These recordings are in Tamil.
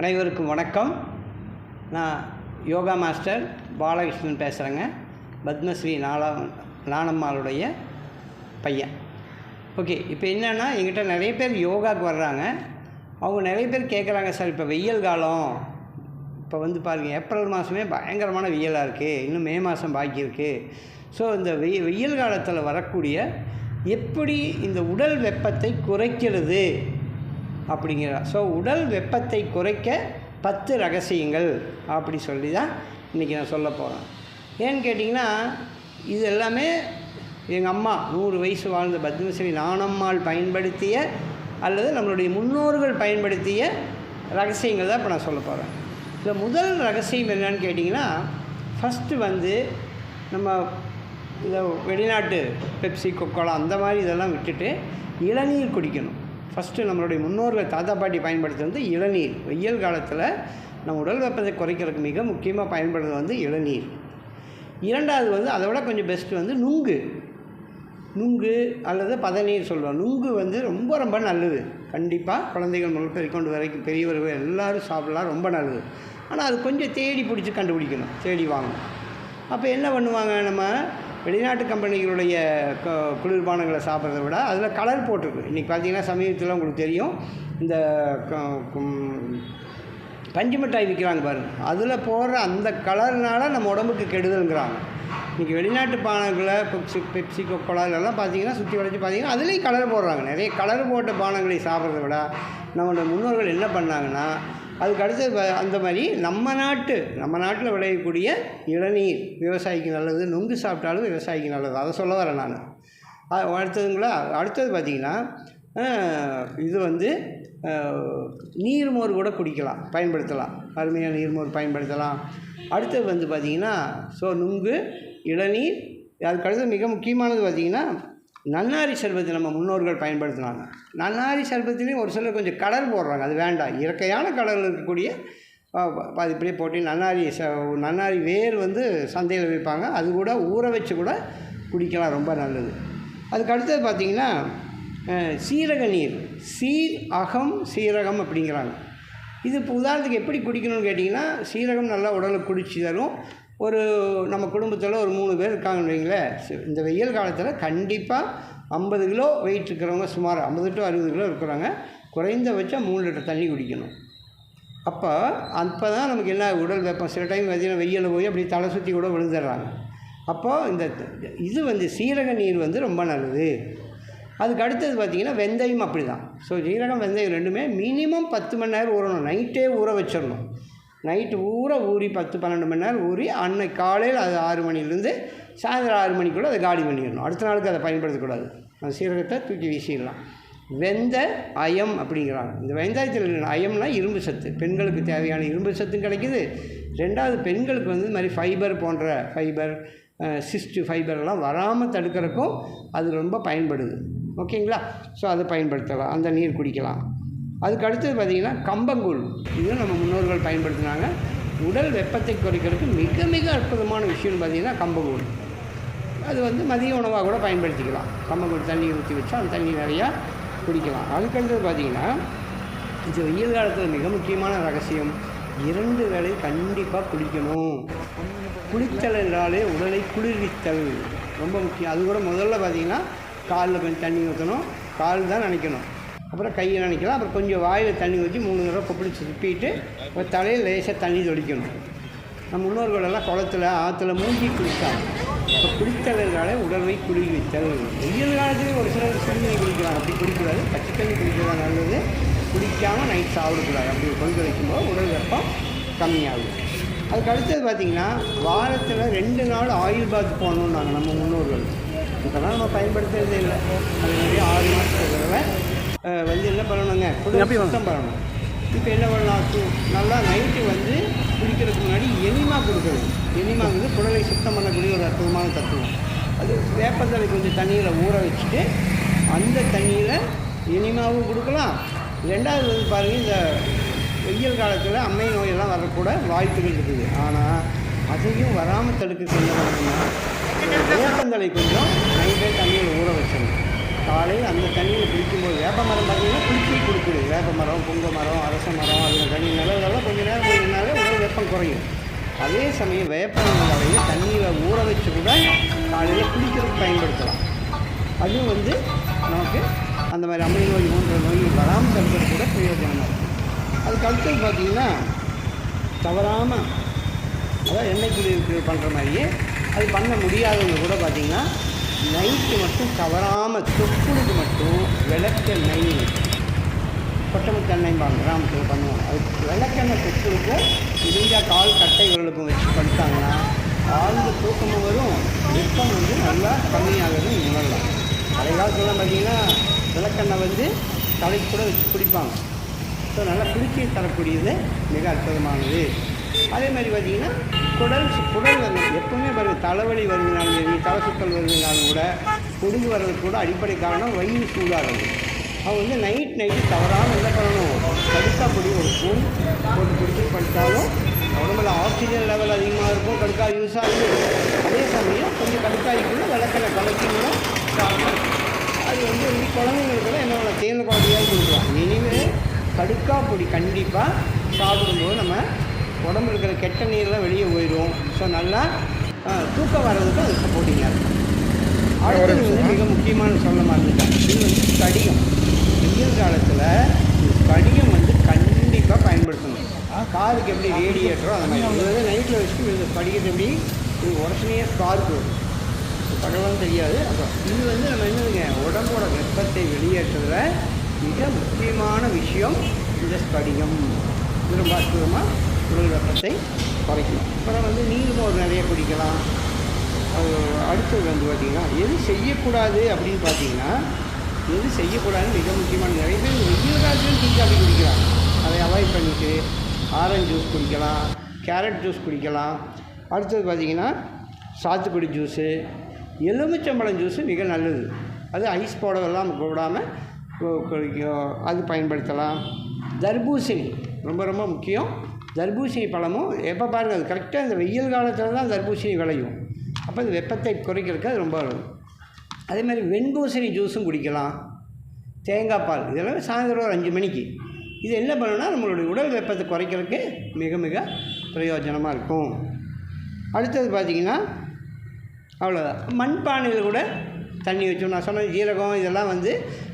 அனைவருக்கும் வணக்கம். நான் யோகா மாஸ்டர் பாலகிருஷ்ணன் பேசுகிறேங்க பத்மஸ்ரீ நாளா நாணம்மாளுடைய பையன். ஓகே இப்போ என்னென்னா எங்கிட்ட நிறைய பேர் யோகாவுக்கு வர்றாங்க. அவங்க நிறைய பேர் கேட்குறாங்க சார் இப்போ வெயில் காலம். இப்போ வந்து பாருங்கள் ஏப்ரல் மாதமே பயங்கரமான வெயிலாக இருக்குது இன்னும் மே மாதம் பாக்கி இருக்குது ஸோ இந்த வெய் வெயில் காலத்தில் வரக்கூடிய எப்படி இந்த உடல் வெப்பத்தை குறைக்கிறது? அப்படிங்கிற ஸோ உடல் வெப்பத்தை குறைக்க பத்து ரகசியங்கள் அப்படி சொல்லி தான் இன்றைக்கி நான் சொல்ல போகிறேன் ஏன்னு கேட்டிங்கன்னா இது எல்லாமே எங்கள் அம்மா நூறு வயசு வாழ்ந்த பத்மஸ்ரீ நானம்மாள் பயன்படுத்திய அல்லது நம்மளுடைய முன்னோர்கள் பயன்படுத்திய ரகசியங்கள் தான் இப்போ நான் சொல்ல போகிறேன் இதில் முதல் ரகசியம் என்னன்னு கேட்டிங்கன்னா ஃபஸ்ட்டு வந்து நம்ம இந்த வெளிநாட்டு பெப்சி கொக்கோலா அந்த மாதிரி இதெல்லாம் விட்டுட்டு இளநீர் குடிக்கணும். ஃபஸ்ட்டு நம்மளுடைய முன்னோர்கள் தாத்தா பாட்டி பயன்படுத்துறது இளநீர். வெயில் காலத்தில் நம்ம உடல் வெப்பத்தை குறைக்கிறதுக்கு மிக முக்கியமாக பயன்படுறது வந்து இளநீர். இரண்டாவது வந்து அதை விட கொஞ்சம் பெஸ்ட்டு வந்து நுங்கு. நுங்கு அல்லது பதநீர் சொல்லுவோம் நுங்கு வந்து ரொம்ப ரொம்ப நல்லது. கண்டிப்பாக குழந்தைகள் முதல் பெருக்கொண்டு வரைக்கும் பெரியவர்கள் எல்லோரும் சாப்பிடலாம் ரொம்ப நல்லது. ஆனால் அது கொஞ்சம் தேடி பிடிச்சி கண்டுபிடிக்கணும். தேடி வாங்கணும். அப்போ என்ன பண்ணுவாங்க நம்ம? வெளிநாட்டு கம்பெனிகளுடைய குளிர்பானங்களை சாப்பிட்றத விட அதில் கலர் போட்டிருக்கு. இன்றைக்கி பார்த்தீங்கன்னா சமீபத்தில் உங்களுக்கு தெரியும். இந்த கும்- பஞ்சு மிட்டாய் விற்கிறாங்க பாருங்க. அதில் போடுற அந்த கலர்னால நம்ம உடம்புக்கு கெடுதல்ங்கிறாங்க. இன்றைக்கி வெளிநாட்டு பானங்களை பெப்சி பெப்சி கொக்கோலா இதெல்லாம் பார்த்தீங்கன்னா சுற்றி வளைச்சி பார்த்தீங்கன்னா அதுலேயும் கலர் போடுறாங்க. நிறைய கலர் போட்ட பானங்களை சாப்பிட்றத விட நம்மளோட முன்னோர்கள் என்ன பண்ணாங்கன்னா அதுக்கு அடுத்து அந்த மாதிரி நம்ம நாட்டு நம்ம நாட்டில் விளையக்கூடிய இளநீர் விவசாயிக்கு நல்லது நுங்கு சாப்பிட்டாலும் விவசாயிக்கு நல்லது. அதை சொல்ல வரேன் நான். அடுத்ததுங்களா? அடுத்தது பார்த்திங்கன்னா இது வந்து நீர்மோர் கூட குடிக்கலாம் பயன்படுத்தலாம். அருமையான நீர்மோர் பயன்படுத்தலாம். அடுத்தது வந்து பார்த்திங்கன்னா ஸோ நுங்கு இளநீர் அதுக்கடுத்து மிக முக்கியமானது பார்த்திங்கன்னா நன்னாரி சர்பத்து நம்ம முன்னோர்கள் பயன்படுத்தினாங்க. நன்னாரி சர்பத்துலேயும் ஒரு சிலர் கொஞ்சம் கலர் போடுறாங்க. அது வேண்டாம். இயற்கையான கலரில் இருக்கக்கூடிய பாதி இப்படியே போட்டு நன்னாரி ச நன்னாரி வேர் வந்து சந்தையில் விற்பாங்க. அது கூட ஊற வச்சு கூட குடிக்கலாம். ரொம்ப நல்லது. அதுக்கு அடுத்தது பார்த்திங்கன்னா சீரக நீர். சீர் அகம் சீரகம் அப்படிங்கிறாங்க. இது இப்போ உதாரணத்துக்கு எப்படி குடிக்கணும்னு கேட்டிங்கன்னா சீரகம் நல்லா உடலுக்கு குடிச்சு தரும். ஒரு நம்ம குடும்பத்தில் ஒரு மூணு பேர் இருக்காங்கன்னு வைங்களேன் இந்த வெயில் காலத்தில் கண்டிப்பாக ஐம்பது கிலோ வெயிட் இருக்கிறவங்க சுமார் ஐம்பது டு அறுபது கிலோ இருக்கிறவங்க குறைந்தபட்சம் மூணு லிட்டர் தண்ணி குடிக்கணும். அப்போ அப்போ தான் நமக்கு என்ன உடல் வெப்பம் சில டைம் பார்த்தீங்கன்னா வெயிலில் போய் அப்படி தலை சுற்றி கூட விழுந்துடுறாங்க. அப்போது இந்த இது வந்து சீரக நீர் வந்து ரொம்ப நல்லது. அதுக்கு அடுத்தது பார்த்திங்கன்னா வெந்தயம் அப்படி தான் ஸோ சீரகம் வெந்தயம் ரெண்டுமே மினிமம் பத்து மணி நேரம் ஊறணும். நைட்டே ஊற வச்சிடணும். நைட்டு ஊற ஊறி பத்து பன்னெண்டு மணி நேரம் ஊறி அன்னைக்கு காலையில் அது ஆறு மணிலேருந்து சாயந்தரம் ஆறு மணிக்குள்ளே அதை காலி பண்ணிடணும். அடுத்த நாளுக்கு அதை பயன்படுத்தக்கூடாது. அந்த சீரகத்தை தூக்கி வீசிடலாம். வெந்த அயம் அப்படிங்கிறாங்க. இந்த வெந்தாயத்தில் அயம்னா இரும்பு சத்து. பெண்களுக்கு தேவையான இரும்பு சத்தும் கிடைக்குது. ரெண்டாவது பெண்களுக்கு வந்து இந்த மாதிரி ஃபைபர் போன்ற ஃபைபர் சிஸ்ட் ஃபைபர்லாம் வராமல் தடுக்கிறக்கும் அது ரொம்ப பயன்படுது. ஓகேங்களா? ஸோ அதை பயன்படுத்தலாம். அந்த நீர் குடிக்கலாம். அதுக்கு அடுத்தது பார்த்திங்கன்னா கம்பங்கூழ். இதுவும் நம்ம முன்னோர்கள் பயன்படுத்தினாங்க. உடல் வெப்பத்தை குறைக்கிறதுக்கு மிக மிக அற்புதமான விஷயம்னு பார்த்திங்கன்னா கம்பங்கூழ். அது வந்து மதிய உணவாக கூட பயன்படுத்திக்கலாம். கம்பங்கூழ் தண்ணி ஊற்றி வச்சா அந்த தண்ணி நிறையா குடிக்கலாம். அதுக்கடுத்தது பார்த்திங்கன்னா இது வெயில் காலத்தில் மிக முக்கியமான ரகசியம். இரண்டு வேளை கண்டிப்பாக குளிக்கணும். குளித்தல் என்றாலே உடலை குளிர்வித்தல். ரொம்ப முக்கியம். அது கூட முதல்ல பார்த்தீங்கன்னா காலில் கொஞ்சம் தண்ணி ஊற்றணும் கால் தான் நினைக்கணும். அப்புறம் கையை நினைக்கலாம். அப்புறம் கொஞ்சம் வாயில் தண்ணி ஊற்றி மூணு தடவை கொப்பளிச்சு சுப்பிட்டு ஒரு தலையில் லேசாக தண்ணி தொளிக்கணும். நம்ம முன்னோர்களெல்லாம் குளத்தில் குளத்துல ஆற்றுல மூஞ்சி குளித்தாங்க. இப்போ குளித்தல் என்றாலே குளிர் வைத்தல் வெயில் காலத்துலேயும் ஒரு சிலர் சுடுநீர் குடிக்கிறாங்க அப்படி குடிக்கூடாது பச்சை தண்ணி குடிக்கிறது நல்லது. குடிக்காமல் நைட் சாப்பிடக்கூடாது. அப்படி கொண்டு வைக்கும்போது உடல் வெப்பம் கம்மியாகும். அதுக்கு அடுத்தது பார்த்திங்கன்னா வாரத்தில் ரெண்டு நாள் ஆயில் பாத் போகணுன்னாங்க நம்ம முன்னோர்கள். இதெல்லாம் நம்ம பயன்படுத்துறதே இல்லை. அது மாதிரி ஆறு மாதத்துக்கு தடவை வந்து என்ன பண்ணணுங்க? சுத்தம் பண்ணணும். இப்போ என்ன பண்ணலாம்? நல்லா நைட்டு வந்து குடிக்கிறதுக்கு முன்னாடி எனிமா கொடுக்கணும். எனிமாங்கிறது குடலை சுத்தம் பண்ணக்கூடிய ஒரு அற்புதமான தத்துவம். அது வேப்பத்தலை கொஞ்சம் தண்ணியில் ஊற வச்சுட்டு அந்த தண்ணியில் எனிமாவும் கொடுக்கலாம். ரெண்டாவது வந்து பாருங்கள் இந்த வெயில் காலத்தில் அம்மை நோயெல்லாம் வரக்கூட வாய்ப்புகள் இருக்குது. ஆனால் அதையும் வராமல் தடுக்க பண்ணணும்னா வேப்பந்தலை கொஞ்சம் நைட்டே தண்ணியில் ஊற வச்சிடணும் காலையில் அந்த தண்ணியில் குளிக்கும்போது வேப்ப மரம் பார்த்தீங்கன்னா குளிச்சு கொடுக்குது வேப்ப மரம் புங்க மரம் அரச மரம் அதில் தண்ணி நிலவுலாம் கொஞ்சம் நேரம் போயிருந்தாலே உடல் வெப்பம் குறையும். அதே சமயம் வேப்ப நிலவையை தண்ணியில் ஊற வச்சு கூட காலையில் குளிக்கிறதுக்கு பயன்படுத்தலாம். அதுவும் வந்து நமக்கு அந்த மாதிரி அம்மை நோய் போன்ற நோய் வராமல் தடுக்கிறது கூட பிரயோஜனமாக இருக்குது அதுக்கு அடுத்தது பார்த்தீங்கன்னா தவறாமல் அதாவது எண்ணெய் குளிர்க்கு பண்ணுற மாதிரியே அது பண்ண முடியாதவங்க கூட பார்த்திங்கன்னா நைட்டு மட்டும் தவறாமல் தொப்புளுக்கு மட்டும் விளக்கெண்ணெய் கொட்டமுத்தெண்ணெய் கிராமத்தில் பண்ணுவாங்க. அது விளக்கெண்ணெய் தொப்புளுக்கும் இடிஞ்சா கால் கட்டை விரலுக்கும் வச்சு படுத்தாங்கன்னா ஆழ்ந்த தூக்கமும் வரும் வெப்பம் வந்து நல்லா கம்மியாகிறது உணரலாம். பழைய காலத்துலாம் பார்த்தீங்கன்னா விளக்கெண்ணெய் வந்து தலைக்கு கூட வச்சு குடிப்பாங்க. ஸோ நல்லா குளிர்ச்சியை தரக்கூடியது மிக அற்புதமானது. அதே மாதிரி பார்த்தீங்கன்னா குடல் குடல் வந்து எப்பவுமே பாருங்கள் தலைவலி வருதுனாலும் சரி தலை சுத்தல் வருதுனாலும் கூட பொடுகு வர்றதுக்கு கூட அடிப்படை காரணம் வயிறு சூடாகிறது. அவங்க வந்து நைட் நைட்டு தவறாமல் என்ன பண்ணணும்? கடுக்கா பொடி ஒரு ஸ்பூன் போட்டு குடிச்சு படுத்தாலும் உடம்புல ஆக்சிஜன் லெவல் அதிகமாக இருக்கும் கடுக்கா யூஸ் ஆகுது. அதே சமயம் கொஞ்சம் கடுக்காய்க்குள்ள விளக்கலை கலக்கி சாப்பிடலாம். அது வந்து வந்து குழந்தைங்களுக்கு என்ன பண்ணலாம்? தேர்ந்த குழந்தையாக கொடுக்கலாம் இனிமேல் கடுக்கா பொடி கண்டிப்பாக சாப்பிடும்போது நம்ம உடம்புல இருக்கிற கெட்ட நீர்லாம் வெளியே போயிடும். ஸோ நல்லா தூக்கம் வர்றதுக்கு அது சப்போர்ட்டிங்காக இருக்கும். அடுத்தது வந்து மிக முக்கியமான சொல்ல மறந்துட்டேன் இது வந்து வெயில் காலத்தில் இந்த ஸ்கடியம் வந்து கண்டிப்பாக பயன்படுத்தணும். காருக்கு எப்படி ரேடியேட்டரோ அந்த மாதிரி. இது நைட்டில் வச்சுட்டு இந்த ஸ்கடியத்தை எப்படி இது உடனே ஸ்பார்க் வரும். பகவான் தெரியாது. அப்புறம் இது வந்து நம்ம என்னதுங்க உடம்போட வெப்பத்தை வெளியேற்றுறதுல மிக முக்கியமான விஷயம் இந்த ஸ்படிகம் இது ரொம்ப அற்புதமாக உடல் வெப்பத்தை குறைக்கணும். அப்புறம் வந்து நீர்மோர் நிறைய குடிக்கலாம். அடுத்தது வந்து பார்த்திங்கன்னா எது செய்யக்கூடாது அப்படின்னு பார்த்தீங்கன்னா எது செய்யக்கூடாதுன்னு மிக முக்கியமான நிறைய பேர் வெயில் காலத்துலையும் டீ காஃபி குடிக்கிறாங்க. அதை அவாய்ட் பண்ணிட்டு ஆரஞ்சு ஜூஸ் குடிக்கலாம் கேரட் ஜூஸ் குடிக்கலாம். அடுத்தது பார்த்திங்கன்னா சாத்துக்குடி ஜூஸு எலுமிச்சம்பழம் ஜூஸு மிக நல்லது. அது ஐஸ் போடவெல்லாம் போடாமல் குடிக்கும் அது பயன்படுத்தலாம். தர்பூசணி ரொம்ப ரொம்ப முக்கியம். தர்பூசணி பழமும் எப்போ பாருங்கள் அது கரெக்டாக இந்த வெயில் காலத்தில் தான் தர்பூசணி விளையும். அப்போ இந்த வெப்பத்தை குறைக்கிறதுக்கு அது ரொம்ப நல்லது. அதே மாதிரி வெண்பூசணி ஜூஸும் குடிக்கலாம். தேங்காய் பால் இதெல்லாம் சாயந்தரம் ஒரு அஞ்சு மணிக்கு. இது என்ன பண்ணுன்னா நம்மளுடைய உடல் வெப்பத்தை குறைக்கிறதுக்கு மிக மிக பிரயோஜனமாக இருக்கும். அடுத்தது பார்த்திங்கன்னா அவ்வளோதான் மண்பானையில் கூட தண்ணி வச்சோம் நான் சொன்ன ஜீரகம் இதெல்லாம் வந்து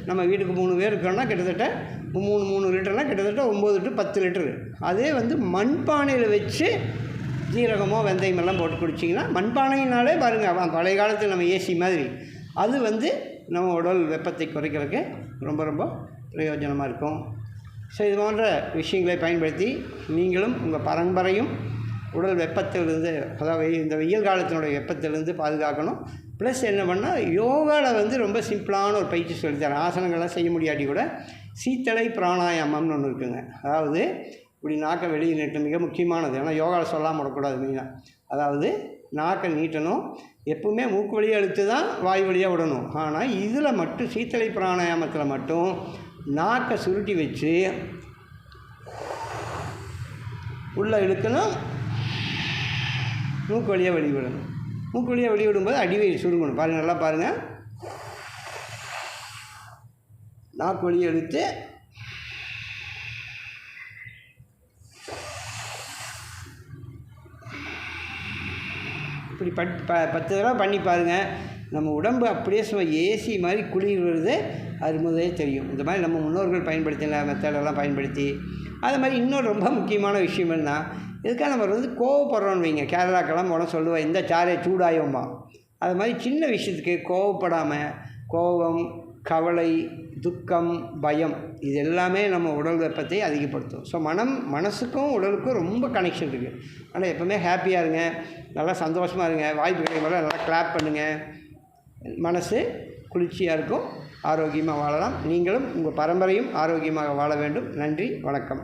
நம்ம வீட்டுக்கு மூணு பேர் இருக்கிறோன்னா கிட்டத்தட்ட மூணு மூணு லிட்டர்னால் கிட்டத்தட்ட ஒம்பது டு பத்து லிட்டரு. அதே வந்து மண்பானையில் வச்சு ஜீரகமோ வெந்தயம் எல்லாம் போட்டு குடிச்சிங்கன்னா மண்பானையினாலே பாருங்கள் பழைய காலத்தில் நம்ம ஏசி மாதிரி. அது வந்து நம்ம உடல் வெப்பத்தை குறைக்கிறதுக்கு ரொம்ப ரொம்ப பிரயோஜனமாக இருக்கும். ஸோ இது போன்ற விஷயங்களை பயன்படுத்தி நீங்களும் உங்கள் பரம்பரையும் உடல் வெப்பத்திலிருந்து அதாவது இந்த வெயில் காலத்தினுடைய வெப்பத்திலிருந்து பாதுகாக்கணும். ப்ளஸ் என்ன பண்ணால் யோகாவில் வந்து ரொம்ப சிம்பிளான ஒரு பயிற்சி சொல்லித்தரேன். ஆசனங்கள்லாம் செய்ய முடியாட்டி கூட சீத்தலை பிராணாயாமம்னு ஒன்று இருக்குங்க. அதாவது இப்படி நாக்கை வெளியே நீட்டும் மிக முக்கியமானது. ஏன்னா யோகாவில் சொல்லாமல் விடக்கூடாது மெயினாக அதாவது நாக்கை நீட்டணும். எப்பவுமே மூக்கு வழியாக இழுத்து தான் வாய் வழியாக விடணும். ஆனால் இதில் மட்டும் சீத்தலை பிராணாயாமத்தில் மட்டும் நாக்கை சுருட்டி வச்சு உள்ளே இழுக்கணும். மூக்கு வழியாக வெளிவிடணும் மூக்கு வழியாக வெளிவிடும்போது அடிவயிறு சுருங்கணும். பாருங்கள் நல்லா பாருங்கள் நாக்கு வழியை எடுத்து இப்படி பட் ப பத்து தடவை பண்ணி பாருங்கள் நம்ம உடம்பு அப்படியே சும்மா ஏசி மாதிரி குளிர் வருது. அது முதலே தெரியும். இந்த மாதிரி நம்ம முன்னோர்கள் பயன்படுத்தின மெத்தடெல்லாம் பயன்படுத்தி அது மாதிரி இன்னும் ரொம்ப முக்கியமான விஷயம் என்ன இதுக்காக நம்ம வந்து கோவப்படுறோம்னு வைங்க. கேரளாக்கெல்லாம் உடம்பு சொல்லுவேன் இந்த சாரே சூடாயோம்மா. அது மாதிரி சின்ன விஷயத்துக்கு கோவப்படாமல் கோபம் கவலை துக்கம் பயம் இது எல்லாமே நம்ம உடல் வெப்பத்தை அதிகப்படுத்தும். ஸோ மனம் மனசுக்கும் உடலுக்கும் ரொம்ப கனெக்ஷன் இருக்குது ஆனால் எப்போவுமே ஹாப்பியாக இருங்க நல்லா சந்தோஷமாக இருங்க வாய்ப்பு கிடைக்கும் போது நல்லா கிளாப் பண்ணுங்கள் மனசு குளிர்ச்சியாக இருக்கும் ஆரோக்கியமாக வாழலாம். நீங்களும் உங்கள் பரம்பரையும் ஆரோக்கியமாக வாழ வேண்டும். நன்றி வணக்கம்.